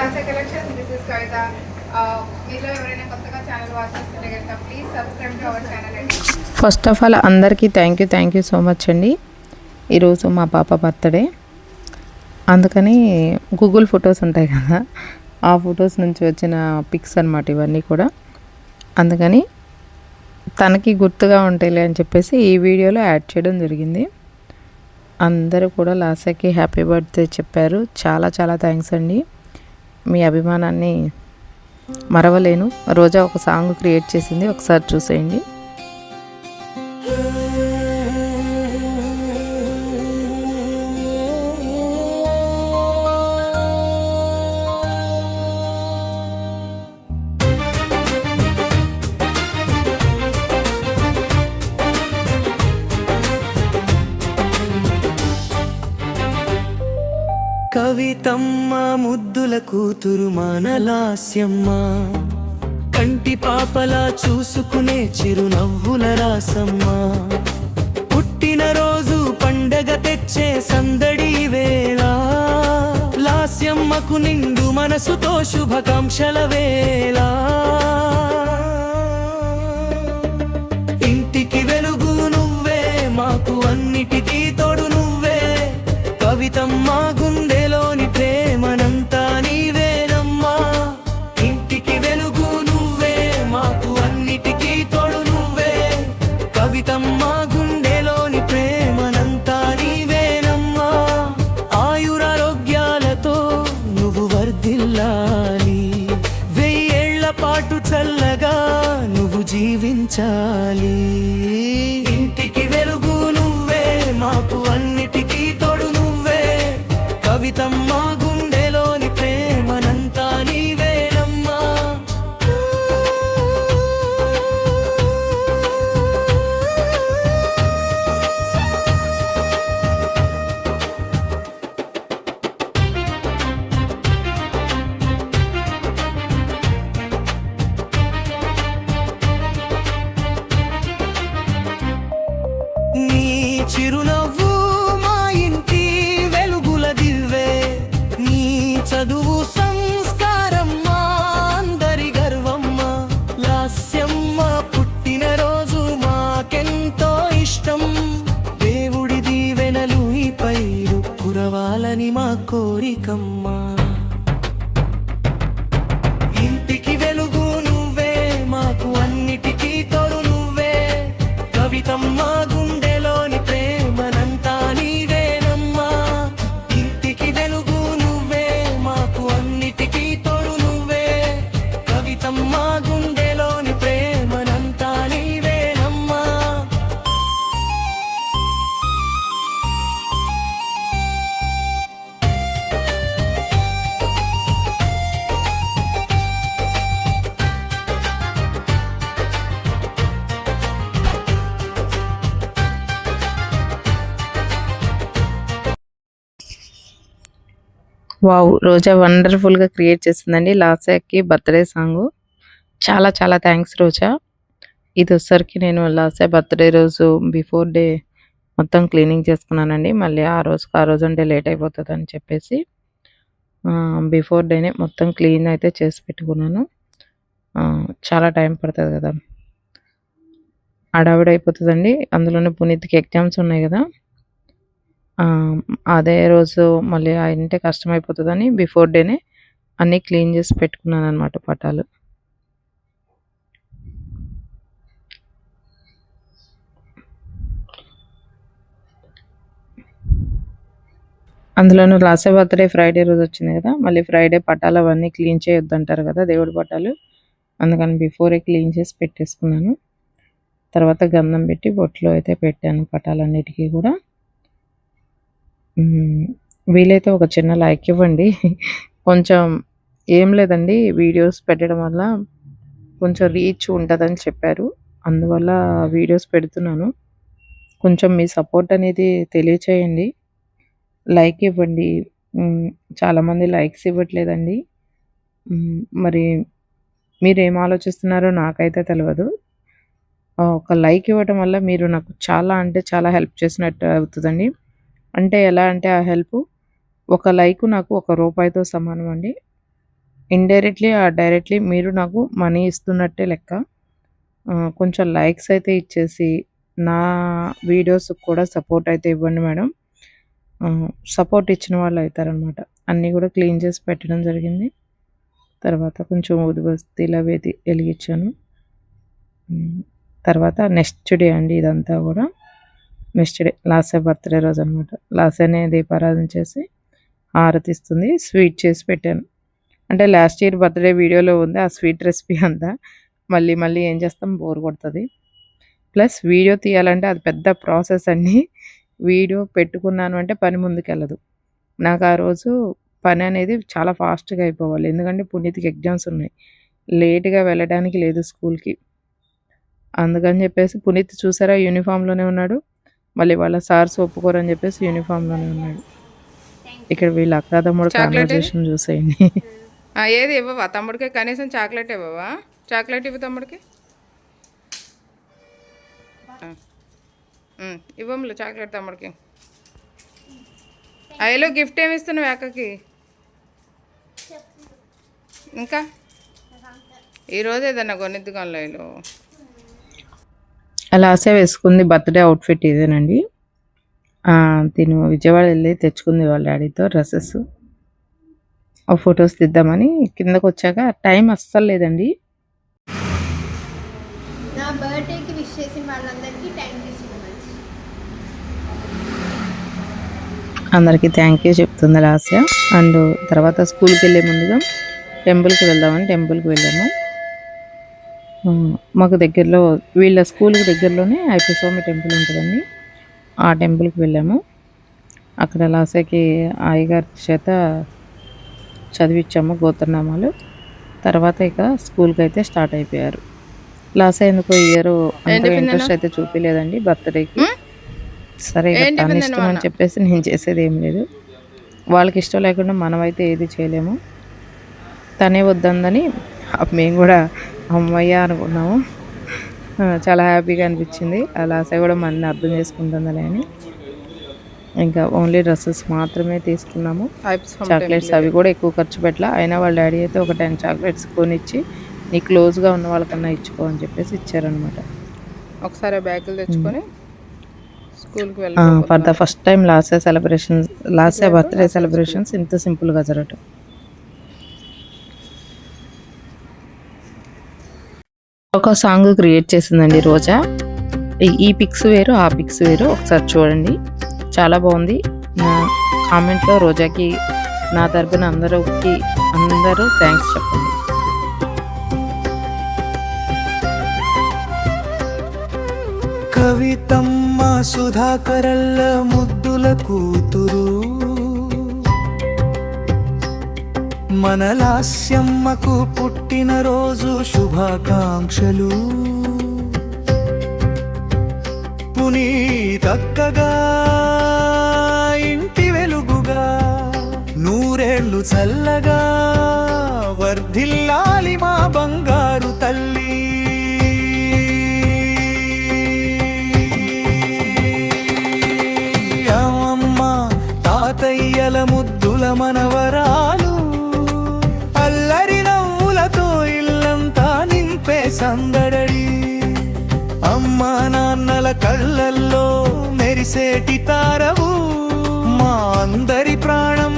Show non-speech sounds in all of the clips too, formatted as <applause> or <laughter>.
Lasa collections this is Kavitha మీలో ఎవరైనా కొత్తగా ఛానల్ వాచ్ చేస్తుంటే కనుక please subscribe to our channel అండి. ఫస్ట్ ఆఫ్ ఆల్ అందరికీ thank you thank you so much అండి. ఈరోజు మా పాప బర్త్డే అందుకని గూగుల్ ఫొటోస్ ఉంటాయి కదా ఆ ఫొటోస్ నుంచి వచ్చిన పిక్స్ అనమాట ఇవన్నీ కూడా. అందుకని తనకి గుర్తుగా ఉంటాయిలే అని చెప్పేసి ఈ వీడియోలో యాడ్ చేయడం జరిగింది. అందరూ కూడా లాసాకి హ్యాపీ బర్త్డే చెప్పారు. చాలా చాలా థ్యాంక్స్ అండి. మీ అభిమానాన్ని మరవలేను. రోజా ఒక సాంగ్ క్రియేట్ చేసింది ఒకసారి చూసేయండి. కవితమ్మ ముద్దుల కూతురు మనలాస్యమ్మ. కంటి పాపలా చూసుకునే చిరునవ్వుల రాసమ్మ. పుట్టినరోజు పండగ తెచ్చే సందడి వేళ. లాస్యమ్మకు నిండు మనసుతో శుభాకాంక్షల వేళ. చిరునవ్వు మా ఇంటి వెలుగుల దివ్వే. నీ చదువు సంస్కారం అందరి గర్వమ్మ. లాస్యమ్మ పుట్టినరోజు మాకెంతో ఇష్టం. దేవుడి దీవెనలు ఈ పైరు కురవాలని మా కోరికమ్మ వావ్ రోజా వండర్ఫుల్గా క్రియేట్ చేసిందండి. లాసాకి బర్త్డే సాంగ్. చాలా చాలా థ్యాంక్స్ రోజా. ఇది వచ్చేసరికి నేను లాసా బర్త్డే రోజు బిఫోర్ డే మొత్తం క్లీనింగ్ చేసుకున్నానండి. మళ్ళీ ఆ రోజుకి ఆ రోజు అంటే లేట్ అయిపోతుంది అని చెప్పేసి బిఫోర్ డేనే మొత్తం క్లీన్ అయితే చేసి పెట్టుకున్నాను. చాలా టైం పడుతుంది కదా. హడావిడి అయిపోతుందండి. అందులోనే పునీత్కి ఎగ్జామ్స్ ఉన్నాయి కదా. అదే రోజు మళ్ళీ అంటే కష్టం అయిపోతుందని బిఫోర్ డేనే అన్నీ క్లీన్ చేసి పెట్టుకున్నాను అనమాట పటాలు. అందులోనూ లాస్ట్ బర్త్డే ఫ్రైడే రోజు వచ్చింది కదా మళ్ళీ ఫ్రైడే పటాలు అవన్నీ క్లీన్ చేయొద్దంటారు కదా దేవుడి పటాలు. అందుకని బిఫోరే క్లీన్ చేసి పెట్టేసుకున్నాను. తర్వాత గంధం పెట్టి బొట్లో అయితే పెట్టాను పటాలన్నిటికీ కూడా. వీలైతే ఒక చిన్న లైక్ ఇవ్వండి. కొంచెం ఏం లేదండి వీడియోస్ పెట్టడం వల్ల కొంచెం రీచ్ ఉంటుందని చెప్పారు. అందువల్ల వీడియోస్ పెడుతున్నాను. కొంచెం మీ సపోర్ట్ అనేది తెలియచేయండి. లైక్ ఇవ్వండి. చాలామంది లైక్స్ ఇవ్వట్లేదండి. మరి మీరు ఆలోచిస్తున్నారో నాకైతే తెలియదు ఒక లైక్ ఇవ్వటం వల్ల మీరు నాకు చాలా అంటే చాలా హెల్ప్ చేసినట్టు అవుతుందండి. అంటే ఎలా అంటే ఆ హెల్ప్ ఒక లైక్ నాకు ఒక రూపాయితో సమానం అండి. ఇండైరెక్ట్లీ ఆ డైరెక్ట్లీ మీరు నాకు మనీ ఇస్తున్నట్టే లెక్క. కొంచెం లైక్స్ అయితే ఇచ్చేసి నా వీడియోస్ కూడా సపోర్ట్ అయితే ఇవ్వండి మేడం. సపోర్ట్ ఇచ్చిన వాళ్ళు అవుతారనమాట అన్నీ కూడా క్లీన్ చేసి పెట్టడం జరిగింది. తర్వాత కొంచెం ఊదుబస్తీలు అవి అయితే వెలిగించాను తర్వాత నెక్స్ట్ డే అండి ఇదంతా కూడా. నెక్స్ట్ డే లాసే బర్త్డే రోజు అనమాట లాసేనే దీపారాధన చేసి ఆరతిస్తుంది. ఇస్తుంది స్వీట్ చేసి పెట్టాను. అంటే లాస్ట్ ఇయర్ బర్త్డే వీడియోలో ఉంది. ఆ స్వీట్ రెసిపీ అంతా మళ్ళీ మళ్ళీ ఏం చేస్తాం? బోర్ కొడుతుంది. ప్లస్ వీడియో తీయాలంటే అది పెద్ద ప్రాసెస్ అండి. వీడియో పెట్టుకున్నాను అంటే పని ముందుకెళ్ళదు. నాకు ఆ రోజు పని అనేది చాలా ఫాస్ట్గా అయిపోవాలి. ఎందుకంటే పునీత్కి ఎగ్జామ్స్ ఉన్నాయి. లేట్గా వెళ్ళడానికి లేదు స్కూల్కి అందుకని చెప్పేసి పునీత్ చూసారా? యూనిఫామ్లోనే ఉన్నాడు. మళ్ళీ వాళ్ళ సార్స్ ఒప్పుకోరని చెప్పేసి యూనిఫామ్లోనే ఉన్నాడు. ఇక్కడ వీళ్ళ అక్క తమ్ముడు? కాన్వర్జేషన్ చూసేయండి. ఏది ఇవ్వవా? తమ్ముడికి కనీసం చాక్లెట్ ఇవ్వవా? చాక్లెట్ ఇవ్వు తమ్ముడికి. ఇవ్వములు చాక్లెట్ తమ్ముడికి. అయ్యలో గిఫ్ట్ ఏమి ఇస్తున్నావు అక్కకి? ఇంకా? ఈరోజు ఏదన్నా కొనిద్దు కాలేలో లాసే వేసుకుంది బర్త్డే అవుట్ఫిట్ ఇదేనండి. తిను విజయవాడ వెళ్ళి తెచ్చుకుంది వాళ్ళ డాడీతో డ్రెస్సెస్. ఆ ఫొటోస్ తీద్దామని కిందకు వచ్చాక టైం అస్సలు లేదండి. నా బర్త్డేకి విష్ చేసిన వాళ్ళందరికీ థ్యాంక్ యూ సో మచ్ అందరికీ థ్యాంక్ యూ చెప్తుంది లాస్య అండ్ తర్వాత స్కూల్కి వెళ్ళే ముందుగా టెంపుల్కి వెళ్దామని టెంపుల్కి వెళ్ళాము. మాకు దగ్గరలో వీళ్ళ స్కూల్కి దగ్గరలోనే ఐపస్వామి టెంపుల్ ఉంటుందండి. ఆ టెంపుల్కి వెళ్ళాము. అక్కడ లాస్యకి అయ్యగారి చేత చదివించాము గోత్రనామాలు. తర్వాత ఇక స్కూల్కి అయితే స్టార్ట్ అయిపోయారు. లాస్ ఎందుకు ఇయర్ అంత ఇంట్రెస్ట్ అయితే చూపించలేదండి బర్త్డేకి. సరే తన ఇష్టం అని చెప్పేసి నేను చేసేది ఏం లేదు. వాళ్ళకి ఇష్టం లేకుండా మనమైతే ఏది చేయలేము. తనే వద్దందని మేము కూడా అమ్మయ్య అనుకున్నాము. చాలా హ్యాపీగా అనిపించింది. లాసే కూడా మన అర్థం చేసుకుంటుందని అని. ఇంకా ఓన్లీ డ్రెస్సెస్ మాత్రమే తీసుకున్నాము. చాక్లెట్స్ అవి కూడా ఎక్కువ ఖర్చు పెట్టలా. అయినా వాళ్ళ డాడీ అయితే ఒక టెన్ చాక్లెట్స్ కొనిచ్చి నీ క్లోజ్గా ఉన్న వాళ్ళకన్నా ఇచ్చుకో అని చెప్పేసి ఇచ్చారనమాట ఒకసారి బ్యాగులు తెచ్చుకొని స్కూల్కి వెళ్ళి for the first time last celebrations last birthday celebrations ఇంత సింపుల్గా జరగటం. ఒక సాంగ్ క్రియేట్ చేసిందండి రోజా. ఈ- ఈ పిక్స్ వేరు ఆ పిక్స్ వేరు. ఒకసారి చూడండి. చాలా బాగుంది. నా కామెంట్లో రోజాకి నా తరపున అందరికి అందరూ థ్యాంక్స్ చెప్పండి. కవితమ్మ సుధాకరల్ల ముద్దుల కూతురు. మనలాస్యమ్మకు పుట్టినరోజు శుభాకాంక్షలు. పునీతక్కగా ఇంటి వెలుగుగా నూరేళ్ళు చల్లగా వర్ధిల్లాలి మా బంగారు కళ్ళల్లో మెరిసేటి తారవు మా అందరి ప్రాణం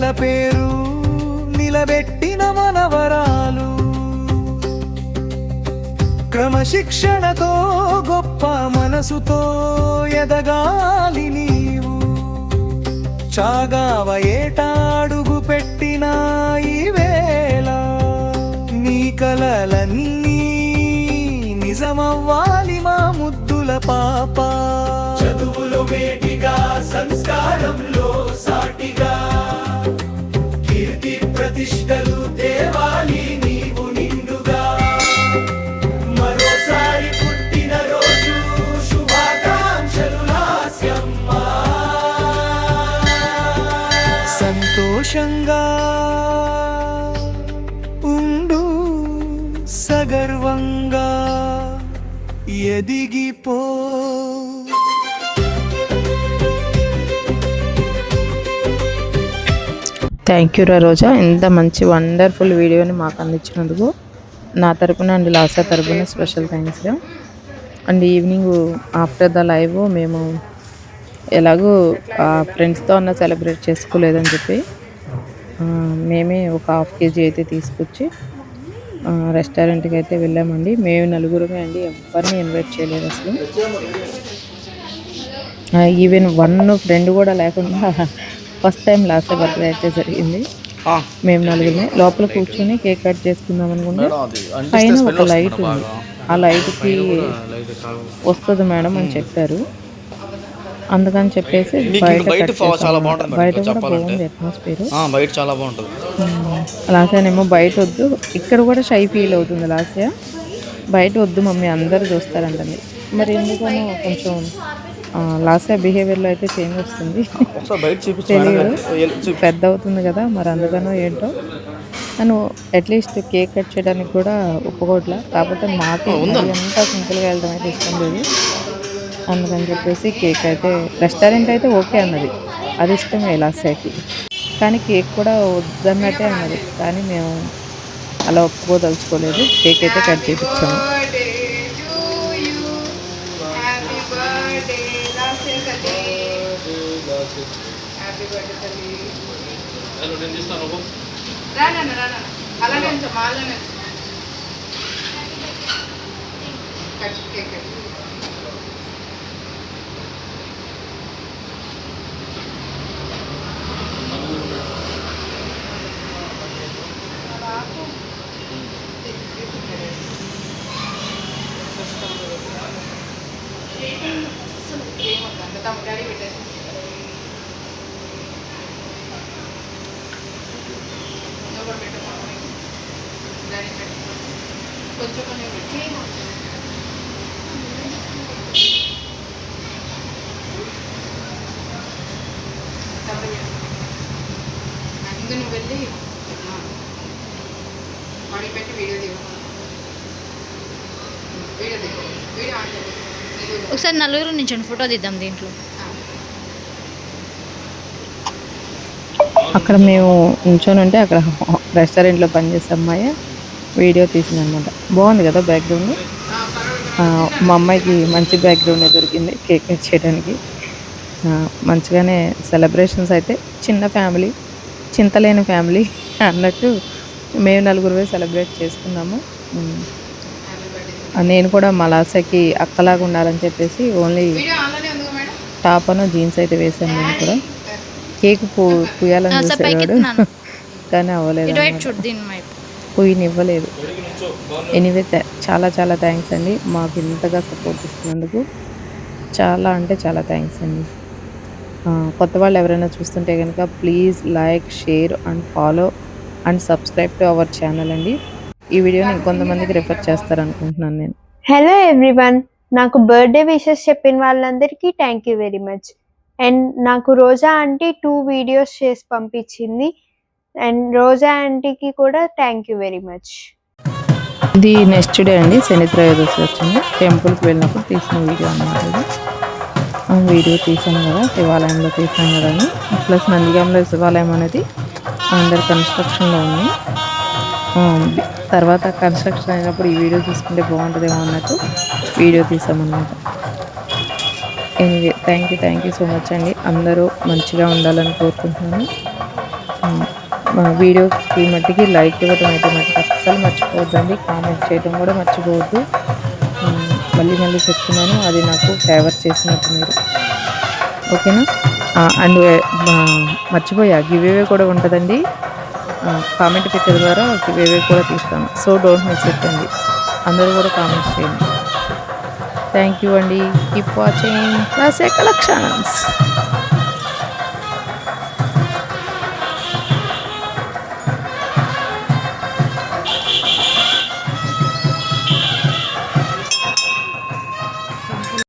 తాతయ్యల పేరు నిలబెట్టిన మనవరాలు. క్రమశిక్షణతో గొప్ప మనసుతో ఎదగాలి నీవు. చాగావ ఏటాడుగు పెట్టిన ఈ వేళ నీ కలలన్నీ నిజమవ్వాలి మా ముద్దుల పాప. చదువులు వేటిగా సంస్కారంలో ఎదిగిపో. థ్యాంక్ యూ రా రోజా ఇంత మంచి వండర్ఫుల్ వీడియోని మాకు అందించినందుకు నా తరపున అండ్ లాసా తరపున స్పెషల్ థ్యాంక్స్ రా and evening after the live మేము ఎలాగో ఫ్రెండ్స్తో అన్న సెలబ్రేట్ చేసుకోలేదని చెప్పి మేమే ఒక హాఫ్ కేజీ అయితే తీసుకొచ్చి రెస్టారెంట్కి అయితే వెళ్ళామండి. మేము నలుగురమే అండి ఎవరిని ఇన్వైట్ చేయలేదు అసలు. ఈవెన్ వన్ ఫ్రెండ్ కూడా లేకుండా <laughs> ఫస్ట్ టైం లాస్ట్ బర్త్డే అయితే జరిగింది. మేము నలుగురిని లోపల కూర్చొని కేక్ కట్ చేసుకుందాం అనుకుంటే పైన ఒక లైట్ ఉంది. ఆ లైట్కి వస్తుంది మేడం అని చెప్పారు. అందుకని చెప్పేసి బయట చాలా. బాగుంటుంది బయట కూడా. బాగుంది అట్మాస్ఫియర్ బయట చాలా బాగుంటుంది. లాస్యానేమో బయట వద్దు. ఇక్కడ కూడా షై ఫీల్ అవుతుంది లాస్య. బయట వద్దు మమ్మీ అందరు చూస్తారంటండి మరి ఎందుకనో కొంచెం లాస్య బిహేవియర్లో అయితే చేంజ్ వస్తుంది. తెలియదు. పెద్ద అవుతుంది కదా మరి అందుకనో ఏంటో. తను అట్లీస్ట్ కేక్ కట్ చేయడానికి కూడా ఒప్పుకోవట్లే. కాకపోతే మాకు అంతా సింపుల్గా వెళ్ళడం అయితే ఇష్టం లేదు. అందుకని చెప్పేసి కేక్ అయితే రెస్టారెంట్ అయితే ఓకే అన్నది. అది ఇష్టమే లాస్యాకి. కానీ కేక్ కూడా వద్దన్నట్టే అన్నది. కానీ మేము అలా ఒప్పుకోదలుచుకోలేదు. కేక్ అయితే కట్ చేయించాము birthday to cake happy birthday last తల్లి హ్యాపీ బర్త్డే తల్లి రానా రానా అలానే ఉంచు మాలోనే ఉంచు. కట్ కేక్ కట్ ఏమొద్దు తమ్ముడు డాడీ పెట్టేసి నువ్వు కూడా పెట్టు డాడీ పెట్టు కొంచెం కొంచెం పెట్టి తమ్ముడు పెట్టు ముందు నువ్వు వెళ్ళి మడి పెట్టి వీడియో దిగు. వీడియో దిగు. వీడియో ఆన్ చేయి. నిలువుగా. ఒకసారి నలుగురు నించండి ఫోటో తీద్దాం దీంట్లో. అక్కడ మేము నించొని ఉంటే అక్కడ రెస్టారెంట్లో పనిచేసే అమ్మాయి వీడియో తీసింది అనమాట బాగుంది కదా బ్యాక్గ్రౌండ్ మా అమ్మాయికి మంచి బ్యాక్గ్రౌండ్ దొరికింది కేక్ కట్ చేయడానికి. మంచిగానే సెలబ్రేషన్స్ అయితే చిన్న ఫ్యామిలీ చింతలేని ఫ్యామిలీ అన్నట్టు మేము నలుగురు సెలబ్రేట్ చేసుకున్నాము. నేను కూడా మా లాసకి అక్కలాగా ఉండాలని చెప్పేసి ఓన్లీ వీడియో ఆన్లోనే ఉంది మేడం? టాప్ అను జీన్స్ అయితే వేసాను నేను కూడా. కేక్ పూ పూయాలని చూసేవాడు. కానీ అవ్వలేదు పూయనివ్వలేదు. ఎనీవే చాలా చాలా థ్యాంక్స్ అండి. మాకు ఇంతగా సపోర్ట్ ఇస్తున్నందుకు చాలా అంటే చాలా థ్యాంక్స్ అండి. కొత్త వాళ్ళు ఎవరైనా చూస్తుంటే కనుక please like share and follow and subscribe to our channel అండి. ఈ వీడియోని ఇంకొంతమందికి రిఫర్ చేస్తారనుకుంటున్నాను నేను. హలో ఎవ్రీవన్ నాకు బర్త్డే విషెస్ చెప్పిన వాళ్ళందరికీ thank you very much and నాకు రోజా ఆంటీ టూ వీడియోస్ చేసి పంపించింది. అండ్ రోజా ఆంటీకి కూడా థ్యాంక్ యూ వెరీ మచ్ ఇది నెక్స్ట్ డే అండి. శని త్రయోదశి వచ్చింది. టెంపుల్కి వెళ్ళినప్పుడు తీసిన వీడియో అన్నమాట ఇది. వీడియో తీసాను కదా శివాలయంలో తీసాను కదా అని. ప్లస్ నందిగాంలో శివాలయం అనేది అండర్ కన్స్ట్రక్షన్లో ఉంది. Um, తర్వాత కన్స్ట్రక్షన్ అయినప్పుడు ఈ వీడియో చూసుకుంటే బాగుంటుందేమో అన్నట్టు video తీసామన్నమాట. Anyway thank you thank you so much అండి. అందరూ మంచిగా ఉండాలని కోరుకుంటున్నాను. Um, మా వీడియోకి మట్టికి లైక్ ఇవ్వడం అయితే మట్టుకు అస్సలు మర్చిపోవద్దండి. కామెంట్ చేయడం కూడా మర్చిపోవద్దు. Um, మళ్ళీ మళ్ళీ చెప్తున్నాను అది నాకు ఫేవర్ చేసినట్టు మీరు. ఓకేనా అండ్ uh, uh, మర్చిపోయా గివేవే కూడా ఉంటుందండి. కామెంట్ పెట్టే ద్వారా వేరే కూడా తీస్తాను. సో డోంట్ మిస్ ఇట్ అండి. అందరూ కూడా కామెంట్స్ చేయండి. థ్యాంక్ యూ అండి. Keep watching class collections